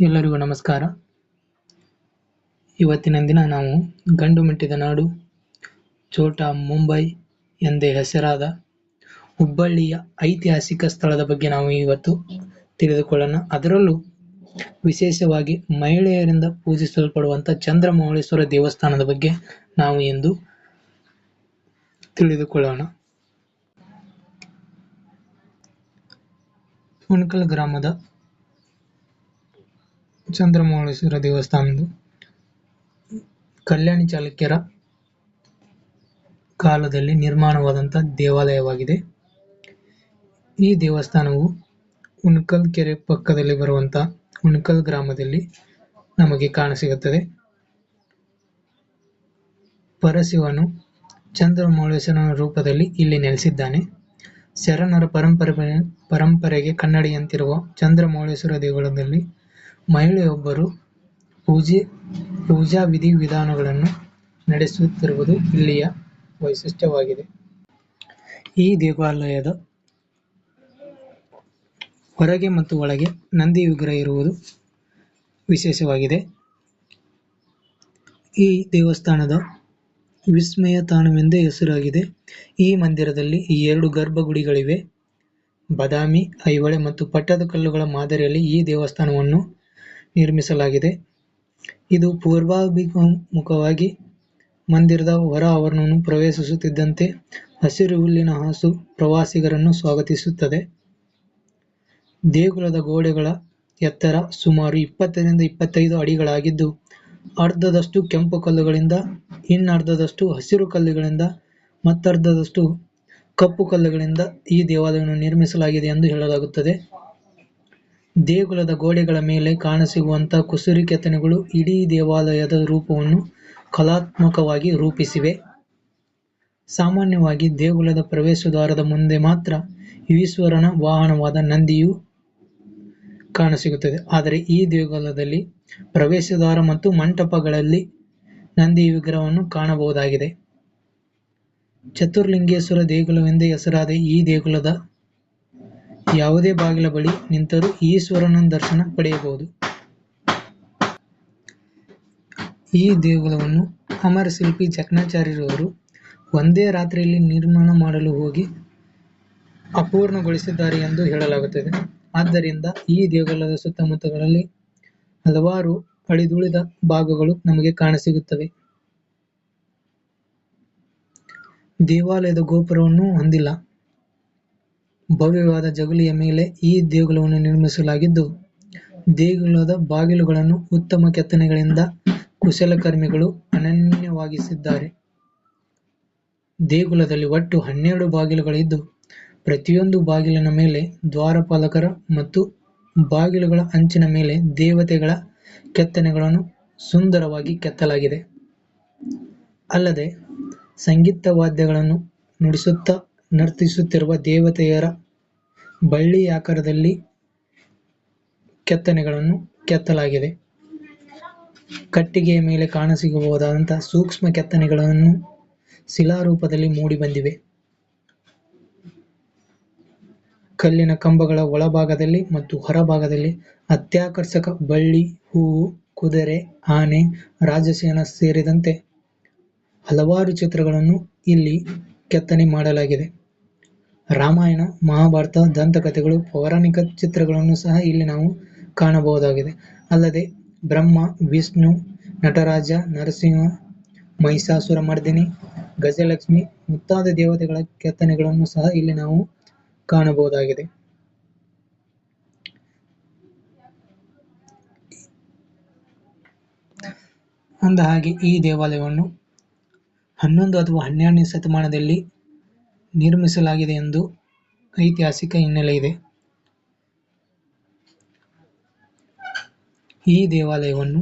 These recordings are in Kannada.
ಎಲ್ಲರಿಗೂ ನಮಸ್ಕಾರ. ಇವತ್ತಿನ ದಿನ ನಾವು ಗಂಡು ಮೆಟ್ಟಿದ ನಾಡು ಛೋಟಾ ಮುಂಬೈ ಎಂದೇ ಹೆಸರಾದ ಹುಬ್ಬಳ್ಳಿಯ ಐತಿಹಾಸಿಕ ಸ್ಥಳದ ಬಗ್ಗೆ ನಾವು ಇವತ್ತು ತಿಳಿದುಕೊಳ್ಳೋಣ. ಅದರಲ್ಲೂ ವಿಶೇಷವಾಗಿ ಮಹಿಳೆಯರಿಂದ ಪೂಜಿಸಲ್ಪಡುವಂಥ ಚಂದ್ರಮೌಳೇಶ್ವರ ದೇವಸ್ಥಾನದ ಬಗ್ಗೆ ನಾವು ಇಂದು ತಿಳಿದುಕೊಳ್ಳೋಣ. ಉಣಕಲ್ ಗ್ರಾಮದ ಚಂದ್ರಮೌಳೇಶ್ವರ ದೇವಸ್ಥಾನದ್ದು. ಕಲ್ಯಾಣಿ ಚಾಲುಕ್ಯರ ಕಾಲದಲ್ಲಿ ನಿರ್ಮಾಣವಾದಂಥ ದೇವಾಲಯವಾಗಿದೆ. ಈ ದೇವಸ್ಥಾನವು ಉಣ್ಕಲ್ ಕೆರೆ ಪಕ್ಕದಲ್ಲಿ ಬರುವಂಥ ಉಣಕಲ್ ಗ್ರಾಮದಲ್ಲಿ ನಮಗೆ ಕಾಣಸಿಗುತ್ತದೆ. ಪರಶಿವನು ಚಂದ್ರಮೌಳೇಶ್ವರನ ರೂಪದಲ್ಲಿ ಇಲ್ಲಿ ನೆಲೆಸಿದ್ದಾನೆ. ಶರಣರ ಪರಂಪರೆ ಪರಂಪರೆಗೆ ಕನ್ನಡಿಯಂತಿರುವ ಚಂದ್ರಮೌಳೇಶ್ವರ ದೇಗುಲದಲ್ಲಿ ಮಹಿಳೆಯೊಬ್ಬರು ಪೂಜೆ, ಪೂಜಾ ವಿಧಿ ವಿಧಾನಗಳನ್ನು ನಡೆಸುತ್ತಿರುವುದು ಇಲ್ಲಿಯ ವೈಶಿಷ್ಟ್ಯವಾಗಿದೆ. ಈ ದೇವಾಲಯದ ಹೊರಗೆ ಮತ್ತು ಒಳಗೆ ನಂದಿ ವಿಗ್ರಹ ಇರುವುದು ವಿಶೇಷವಾಗಿದೆ. ಈ ದೇವಸ್ಥಾನದ ವಿಸ್ಮಯ ತಾಣವೆಂದೇ ಹೆಸರಾಗಿದೆ. ಈ ಮಂದಿರದಲ್ಲಿ ಈ ಎರಡು ಗರ್ಭಗುಡಿಗಳಿವೆ. ಬಾದಾಮಿ ಐಹೊಳೆ ಮತ್ತು ಪಟ್ಟದಕಲ್ಲುಗಳ ಮಾದರಿಯಲ್ಲಿ ಈ ದೇವಸ್ಥಾನವನ್ನು ನಿರ್ಮಿಸಲಾಗಿದೆ. ಇದು ಪೂರ್ವಾಭಿಮುಖವಾಗಿ ಮಂದಿರದ ಹೊರ ಆವರಣವನ್ನು ಪ್ರವೇಶಿಸುತ್ತಿದ್ದಂತೆ ಹಸಿರು ಹುಲ್ಲಿನ ಹಾಸು ಪ್ರವಾಸಿಗರನ್ನು ಸ್ವಾಗತಿಸುತ್ತದೆ. ದೇಗುಲದ ಗೋಡೆಗಳ ಎತ್ತರ ಸುಮಾರು ಇಪ್ಪತ್ತರಿಂದ ಇಪ್ಪತ್ತೈದು ಅಡಿಗಳಾಗಿದ್ದು, ಅರ್ಧದಷ್ಟು ಕೆಂಪು ಕಲ್ಲುಗಳಿಂದ, ಇನ್ನರ್ಧದಷ್ಟು ಹಸಿರು ಕಲ್ಲುಗಳಿಂದ ಮತ್ತರ್ಧದಷ್ಟು ಕಪ್ಪು ಕಲ್ಲುಗಳಿಂದ ಈ ದೇವಾಲಯವನ್ನು ನಿರ್ಮಿಸಲಾಗಿದೆ ಎಂದು ಹೇಳಲಾಗುತ್ತದೆ. ದೇಗುಲದ ಗೋಡೆಗಳ ಮೇಲೆ ಕಾಣಸಿಗುವಂತಹ ಕುಸುರಿ ಕೆತ್ತನೆಗಳು ಇಡೀ ದೇವಾಲಯದ ರೂಪವನ್ನು ಕಲಾತ್ಮಕವಾಗಿ ರೂಪಿಸಿವೆ. ಸಾಮಾನ್ಯವಾಗಿ ದೇಗುಲದ ಪ್ರವೇಶದ್ವಾರದ ಮುಂದೆ ಮಾತ್ರ ಈಶ್ವರನ ವಾಹನವಾದ ನಂದಿಯು ಕಾಣಸಿಗುತ್ತದೆ. ಆದರೆ ಈ ದೇಗುಲದಲ್ಲಿ ಪ್ರವೇಶದ್ವಾರ ಮತ್ತು ಮಂಟಪಗಳಲ್ಲಿ ನಂದಿ ವಿಗ್ರಹವನ್ನು ಕಾಣಬಹುದಾಗಿದೆ. ಚತುರ್ಲಿಂಗೇಶ್ವರ ದೇಗುಲವೆಂದೇ ಹೆಸರಾದ ಈ ದೇಗುಲದ ಯಾವುದೇ ಬಾಗಿಲ ಬಳಿ ನಿಂತರೂ ಈಶ್ವರನ ದರ್ಶನ ಪಡೆಯಬಹುದು. ಈ ದೇಗುಲವನ್ನು ಅಮರ ಶಿಲ್ಪಿ ಜಕಣಾಚಾರ್ಯರವರು ಒಂದೇ ರಾತ್ರಿಯಲ್ಲಿ ನಿರ್ಮಾಣ ಮಾಡಲು ಹೋಗಿ ಅಪೂರ್ಣಗೊಳಿಸಿದ್ದಾರೆ ಎಂದು ಹೇಳಲಾಗುತ್ತದೆ. ಆದ್ದರಿಂದ ಈ ದೇಗುಲದ ಸುತ್ತಮುತ್ತಗಳಲ್ಲಿ ಹಲವಾರು ಅಳಿದುಳಿದ ಭಾಗಗಳು ನಮಗೆ ಕಾಣಸಿಗುತ್ತವೆ. ದೇವಾಲಯದ ಗೋಪುರವನ್ನು ಹೊಂದಿಲ್ಲ. ಭವ್ಯವಾದ ಜಗುಲಿಯ ಮೇಲೆ ಈ ದೇಗುಲವನ್ನು ನಿರ್ಮಿಸಲಾಗಿದ್ದು, ದೇಗುಲದ ಬಾಗಿಲುಗಳನ್ನು ಉತ್ತಮ ಕೆತ್ತನೆಗಳಿಂದ ಕುಶಲಕರ್ಮಿಗಳು ಅನನ್ಯವಾಗಿಸಿದ್ದಾರೆ. ದೇಗುಲದಲ್ಲಿ ಒಟ್ಟು ಹನ್ನೆರಡು ಬಾಗಿಲುಗಳಿದ್ದು, ಪ್ರತಿಯೊಂದು ಬಾಗಿಲಿನ ಮೇಲೆ ದ್ವಾರಪಾಲಕರ ಮತ್ತು ಬಾಗಿಲುಗಳ ಅಂಚಿನ ಮೇಲೆ ದೇವತೆಗಳ ಕೆತ್ತನೆಗಳನ್ನು ಸುಂದರವಾಗಿ ಕೆತ್ತಲಾಗಿದೆ. ಅಲ್ಲದೆ ಸಂಗೀತ ವಾದ್ಯಗಳನ್ನು ನುಡಿಸುತ್ತಾ ನರ್ತಿಸುತ್ತಿರುವ ದೇವತೆಯರ ಬಳ್ಳಿ ಆಕಾರದಲ್ಲಿ ಕೆತ್ತನೆಗಳನ್ನು ಕೆತ್ತಲಾಗಿದೆ. ಕಟ್ಟಿಗೆಯ ಮೇಲೆ ಕಾಣಸಿಗಬಹುದಾದಂತಹ ಸೂಕ್ಷ್ಮ ಕೆತ್ತನೆಗಳನ್ನು ಶಿಲಾರೂಪದಲ್ಲಿ ಮೂಡಿಬಂದಿವೆ. ಕಲ್ಲಿನ ಕಂಬಗಳ ಒಳಭಾಗದಲ್ಲಿ ಮತ್ತು ಹೊರಭಾಗದಲ್ಲಿ ಅತ್ಯಾಕರ್ಷಕ ಬಳ್ಳಿ, ಹೂವು, ಕುದುರೆ, ಆನೆ, ರಾಜಸೇನ ಸೇರಿದಂತೆ ಹಲವಾರು ಚಿತ್ರಗಳನ್ನು ಇಲ್ಲಿ ಕೆತ್ತನೆ ಮಾಡಲಾಗಿದೆ. ರಾಮಾಯಣ, ಮಹಾಭಾರತ, ದಂತಕಥೆಗಳು, ಪೌರಾಣಿಕ ಚಿತ್ರಗಳನ್ನು ಸಹ ಇಲ್ಲಿ ನಾವು ಕಾಣಬಹುದಾಗಿದೆ. ಅಲ್ಲದೆ ಬ್ರಹ್ಮ, ವಿಷ್ಣು, ನಟರಾಜ, ನರಸಿಂಹ, ಮಹಿಷಾಸುರ ಮರ್ದಿನಿ, ಗಜಲಕ್ಷ್ಮಿ ಮುಂತಾದ ದೇವತೆಗಳ ಕೆತ್ತನೆಗಳನ್ನು ಸಹ ಇಲ್ಲಿ ನಾವು ಕಾಣಬಹುದಾಗಿದೆ. ಅಂದ ಹಾಗೆ ಈ ದೇವಾಲಯವನ್ನು ಹನ್ನೊಂದು ಅಥವಾ ಹನ್ನೆರಡನೇ ಶತಮಾನದಲ್ಲಿ ನಿರ್ಮಿಸಲಾಗಿದೆ ಎಂದು ಐತಿಹಾಸಿಕ ಹಿನ್ನೆಲೆ ಇದೆ. ಈ ದೇವಾಲಯವನ್ನು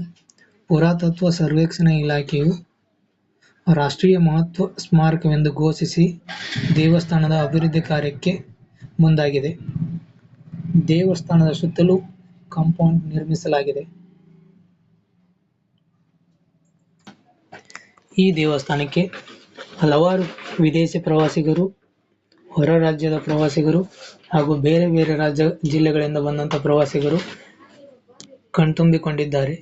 ಪುರಾತತ್ವ ಸರ್ವೇಕ್ಷಣಾ ಇಲಾಖೆಯು ರಾಷ್ಟ್ರೀಯ ಮಹತ್ವ ಸ್ಮಾರಕವೆಂದು ಘೋಷಿಸಿ ದೇವಸ್ಥಾನದ ಅಭಿವೃದ್ಧಿ ಕಾರ್ಯಕ್ಕೆ ಮುಂದಾಗಿದೆ. ದೇವಸ್ಥಾನದ ಸುತ್ತಲೂ ಕಾಂಪೌಂಡ್ ನಿರ್ಮಿಸಲಾಗಿದೆ. ಈ ದೇವಸ್ಥಾನಕ್ಕೆ ಹಲವಾರು ವಿದೇಶಿ ಪ್ರವಾಸಿಗರು, ಹೊರ ರಾಜ್ಯದ ಪ್ರವಾಸಿಗರು ಹಾಗೂ ಬೇರೆ ಬೇರೆ ರಾಜ್ಯ ಜಿಲ್ಲೆಗಳಿಂದ ಬಂದಂಥ ಪ್ರವಾಸಿಗರು ಕಣ್ತುಂಬಿಕೊಂಡಿದ್ದಾರೆ.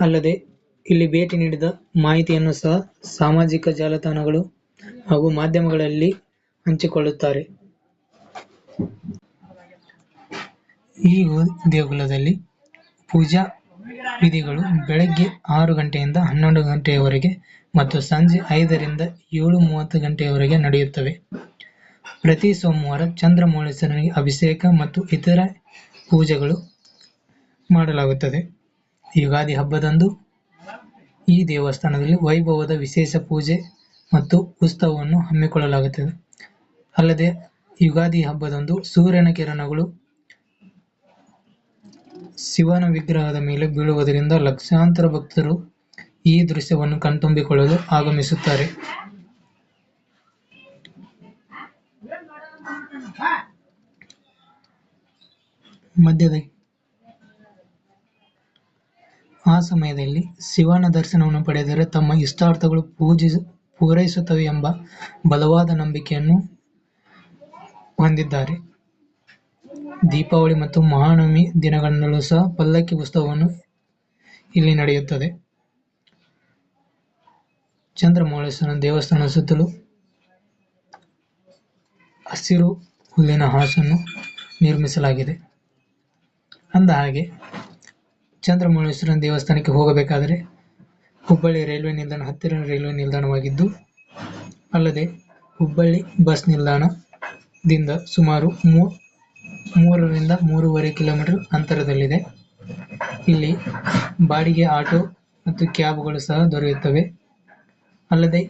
ಅಲ್ಲದೆ ಇಲ್ಲಿ ಭೇಟಿ ನೀಡಿದ ಮಾಹಿತಿಯನ್ನು ಸಹ ಸಾಮಾಜಿಕ ಜಾಲತಾಣಗಳು ಹಾಗೂ ಮಾಧ್ಯಮಗಳಲ್ಲಿ ಹಂಚಿಕೊಳ್ಳುತ್ತಾರೆ. ಈ ದೇಗುಲದಲ್ಲಿ ಪೂಜಾ ವಿಧಿಗಳು ಬೆಳಗ್ಗೆ ಆರು ಗಂಟೆಯಿಂದ ಹನ್ನೊಂದು ಗಂಟೆಯವರೆಗೆ ಮತ್ತು ಸಂಜೆ ಐದರಿಂದ ಏಳು ಮೂವತ್ತು ಗಂಟೆಯವರೆಗೆ ನಡೆಯುತ್ತವೆ. ಪ್ರತಿ ಸೋಮವಾರ ಚಂದ್ರಮೌಳೀಶ್ವರನಿಗೆ ಅಭಿಷೇಕ ಮತ್ತು ಇತರ ಪೂಜೆಗಳು ಮಾಡಲಾಗುತ್ತದೆ. ಯುಗಾದಿ ಹಬ್ಬದಂದು ಈ ದೇವಸ್ಥಾನದಲ್ಲಿ ವೈಭವದ ವಿಶೇಷ ಪೂಜೆ ಮತ್ತು ಉತ್ಸವವನ್ನು ಹಮ್ಮಿಕೊಳ್ಳಲಾಗುತ್ತದೆ. ಅಲ್ಲದೆ ಯುಗಾದಿ ಹಬ್ಬದಂದು ಸೂರ್ಯನ ಕಿರಣಗಳು ಶಿವನ ವಿಗ್ರಹದ ಮೇಲೆ ಬೀಳುವುದರಿಂದ ಲಕ್ಷಾಂತರ ಭಕ್ತರು ಈ ದೃಶ್ಯವನ್ನು ಕಣ್ತುಂಬಿಕೊಳ್ಳಲು ಆಗಮಿಸುತ್ತಾರೆ. ಆ ಸಮಯದಲ್ಲಿ ಶಿವನ ದರ್ಶನವನ್ನು ಪಡೆದರೆ ತಮ್ಮ ಇಷ್ಟಾರ್ಥಗಳು ಪೂರೈಸುತ್ತವೆ ಎಂಬ ಬಲವಾದ ನಂಬಿಕೆಯನ್ನು ಹೊಂದಿದ್ದಾರೆ. ದೀಪಾವಳಿ ಮತ್ತು ಮಹಾನವಮಿ ದಿನಗಳಲ್ಲೂ ಸಹ ಪಲ್ಲಕ್ಕಿ ಉತ್ಸವವನ್ನು ಇಲ್ಲಿ ನಡೆಯುತ್ತದೆ. ಚಂದ್ರಮೌಳೇಶ್ವರನ ದೇವಸ್ಥಾನ ಸುತ್ತಲೂ ಹಸಿರು ಹುಲ್ಲಿನ ಹಾಸನ್ನು ನಿರ್ಮಿಸಲಾಗಿದೆ. ಅಂದ ಹಾಗೆ ಚಂದ್ರಮೌಳೇಶ್ವರನ ದೇವಸ್ಥಾನಕ್ಕೆ ಹೋಗಬೇಕಾದರೆ ಹುಬ್ಬಳ್ಳಿ ರೈಲ್ವೆ ನಿಲ್ದಾಣ ಹತ್ತಿರ ರೈಲ್ವೆ ನಿಲ್ದಾಣವಾಗಿದ್ದು, ಅಲ್ಲದೆ ಹುಬ್ಬಳ್ಳಿ ಬಸ್ ನಿಲ್ದಾಣದಿಂದ ಸುಮಾರು ಸುಮಾರು ಮೂರರಿಂದ ಮೂರುವರೆ ಕಿಲೋಮೀಟರ್ ಅಂತರದಲ್ಲಿದೆ. ಇಲ್ಲಿ ಬಾಡಿಗೆ, ಆಟೋ ಮತ್ತು ಕ್ಯಾಬ್ಗಳು ಸಹ ದೊರೆಯುತ್ತವೆ. ಅಲ್ಲದೆ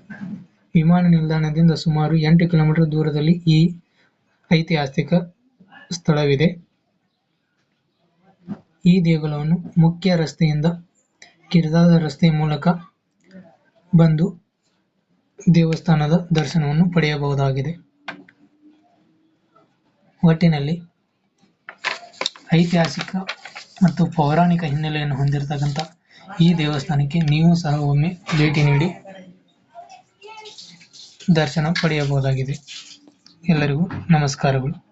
ವಿಮಾನ ನಿಲ್ದಾಣದಿಂದ ಸುಮಾರು ಎಂಟು ಕಿಲೋಮೀಟರ್ ದೂರದಲ್ಲಿ ಈ ಐತಿಹಾಸಿಕ ಸ್ಥಳವಿದೆ. ಈ ದೇಗುಲವನ್ನು ಮುಖ್ಯ ರಸ್ತೆಯಿಂದ ಕಿರಿದಾದ ರಸ್ತೆ ಮೂಲಕ ಬಂದು ದೇವಸ್ಥಾನದ ದರ್ಶನವನ್ನು ಪಡೆಯಬಹುದಾಗಿದೆ. ಒಟ್ಟಿನಲ್ಲಿ ಐತಿಹಾಸಿಕ ಮತ್ತು ಪೌರಾಣಿಕ ಹಿನ್ನೆಲೆಯನ್ನು ಹೊಂದಿರತಕ್ಕಂಥ ಈ ದೇವಸ್ಥಾನಕ್ಕೆ ನೀವು ಸಹ ಒಮ್ಮೆ ಭೇಟಿ ನೀಡಿ ದರ್ಶನ ಪಡೆಯಬಹುದಾಗಿದೆ. ಎಲ್ಲರಿಗೂ ನಮಸ್ಕಾರಗಳು.